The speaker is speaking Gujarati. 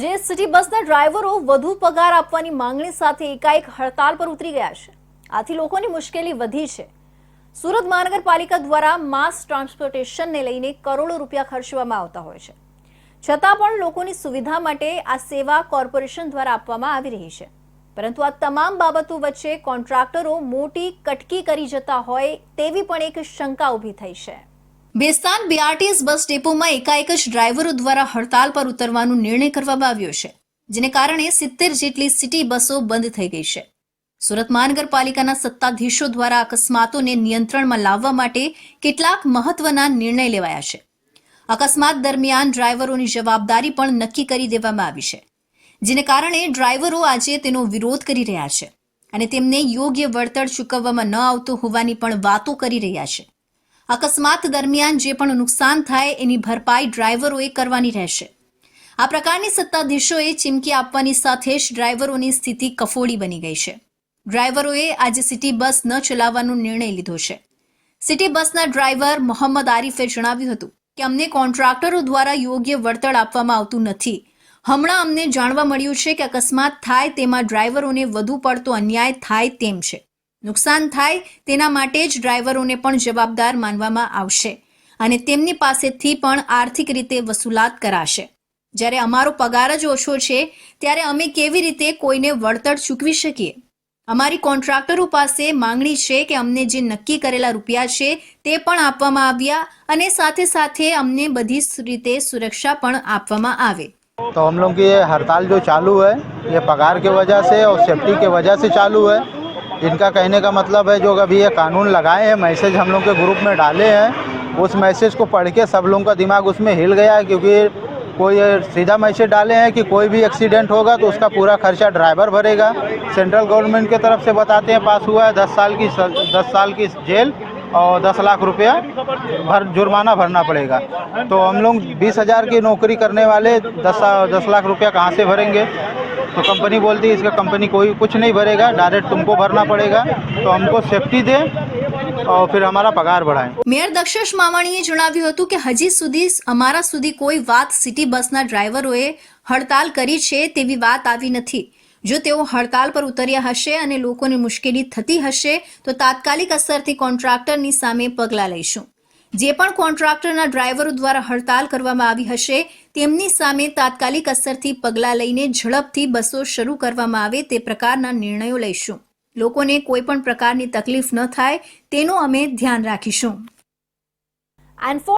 આજે સિટી બસના ડ્રાઈવરો વધુ પગાર આપવાની માંગણી સાથે એકાએક હડતાલ પર ઉતરી ગયા છે. આથી લોકોની મુશ્કેલી વધી છે. સુરત મહાનગરપાલિકા દ્વારા માસ ટ્રાન્સપોર્ટેશનને લઈને કરોડો રૂપિયા ખર્ચવામાં આવતા હોય છે. છતાં પણ લોકોની સુવિધા માટે આ સેવા કોર્પોરેશન દ્વારા આપવામાં આવી રહી છે. પરંતુ આ તમામ બાબતો વચ્ચે કોન્ટ્રાક્ટરો મોટી કટકી કરી જતા હોય તેવી પણ એક શંકા ઊભી થઈ છે. બેસ્તાન બીઆરટીએસ બસ ડેપોમાં એકાએક જ ડ્રાઈવરો દ્વારા હડતાલ પર ઉતરવાનો નિર્ણય કરવામાં આવ્યો છે, જેને કારણે સિત્તેર જેટલી સિટી બસો બંધ થઈ ગઈ છે. સુરત મહાનગરપાલિકાના સત્તાધીશો દ્વારા અકસ્માતોને નિયંત્રણમાં લાવવા માટે કેટલાક મહત્વના નિર્ણય લેવાયા છે. અકસ્માત દરમિયાન ડ્રાઈવરોની જવાબદારી પણ નક્કી કરી દેવામાં આવી છે, જેને કારણે ડ્રાઈવરો આજે તેનો વિરોધ કરી રહ્યા છે અને તેમને યોગ્ય વળતર ચૂકવવામાં ન આવતું હોવાની પણ વાતો કરી રહ્યા છે. અકસ્માત દરમિયાન જે પણ નુકસાન થાય એની ભરપાઈ ડ્રાઈવરોએ કરવાની રહેશે. આ પ્રકારની સત્તાધીશોએ ચીમકી આપવાની સાથે જ ડ્રાઈવરોની સ્થિતિ કફોડી બની ગઈ છે. ડ્રાઈવરોએ આજે સિટી બસ ન ચલાવવાનો નિર્ણય લીધો છે. સિટી બસના ડ્રાઈવર મોહમ્મદ આરીફે જણાવ્યું હતું કે, અમને કોન્ટ્રાક્ટરો દ્વારા યોગ્ય વળતર આપવામાં આવતું નથી. હમણાં અમને જાણવા મળ્યું છે કે અકસ્માત થાય તેમાં ડ્રાઈવરોને વધુ પડતો અન્યાય થાય તેમ છે. નુકસાન થાય તેના માટે જ ડ્રાઈવરોને પણ જવાબદાર માનવામાં આવશે અને તેમની પાસેથી પણ આર્થિક રીતે વસૂલાત કરાશે જ્યારે અમારો પગાર જ ઓછો છે ત્યારે અમે કેવી રીતે કોઈને વળતર ચૂકવી શકીએ અમારી કોન્ટ્રાક્ટરો પાસે માંગણી છે કે અમને જે નક્કી કરેલા રૂપિયા છે તે પણ આપવામાં આવ્યા અને સાથે સાથે અમને બધી જ રીતે સુરક્ષા પણ આપવામાં આવે तो हम लोग की ये हड़ताल जो चालू है ये पगार के वजह से और सेफ्टी के वजह से चालू है इनका कहने का मतलब है, जो अभी ये कानून लगाए हैं, मैसेज हम लोग के ग्रुप में डाले हैं, उस मैसेज को पढ़ के सब लोगों का दिमाग उसमें हिल गया है, क्योंकि कोई सीधा मैसेज डाले हैं कि कोई भी एक्सीडेंट होगा तो उसका पूरा खर्चा ड्राइवर भरेगा। सेंट्रल गवर्नमेंट की तरफ़ से बताते हैं, पास हुआ है, दस साल की दस साल की जेल और दस लाख रुपया भर, जुर्माना भरना पड़ेगा। तो हम लोग बीस हज़ार की नौकरी करने वाले दस दस लाख रुपया कहाँ से भरेंगे? तो कंपनी बोलती है इसका कंपनी कोई कुछ नहीं भरेगा डायरेक्ट तुमको भरना पड़ेगा तो हमको सेफ्टी दे और फिर हमारा पगार बढ़ाएं મેયર દક્ષેશ માવાણીએ જણાવ્યું હતું કે હજી સુધી અમારા સુધી કોઈ વાત સિટી બસના ડ્રાઈવરોએ હડતાલ કરી છે તેવી વાત આવી નથી જો તેઓ હડતાલ પર ઉતર્યા હશે અને લોકોને મુશ્કેલી થતી હશે તો તાત્કાલિક અસરથી કોન્ટ્રાક્ટરની સામે પગલાં લઈશું જે પણ કોન્ટ્રાક્ટરના ડ્રાઈવરો દ્વારા હડતાલ કરવામાં આવી હશે, તેમની સામે તાત્કાલિક અસરથી પગલાં લઈને ઝડપથી બસો શરૂ કરવામાં આવે તે પ્રકારના નિર્ણયો લઈશું. લોકોને કોઈ પણ પ્રકારની તકલીફ ન થાય, તેનું અમે ધ્યાન રાખીશું.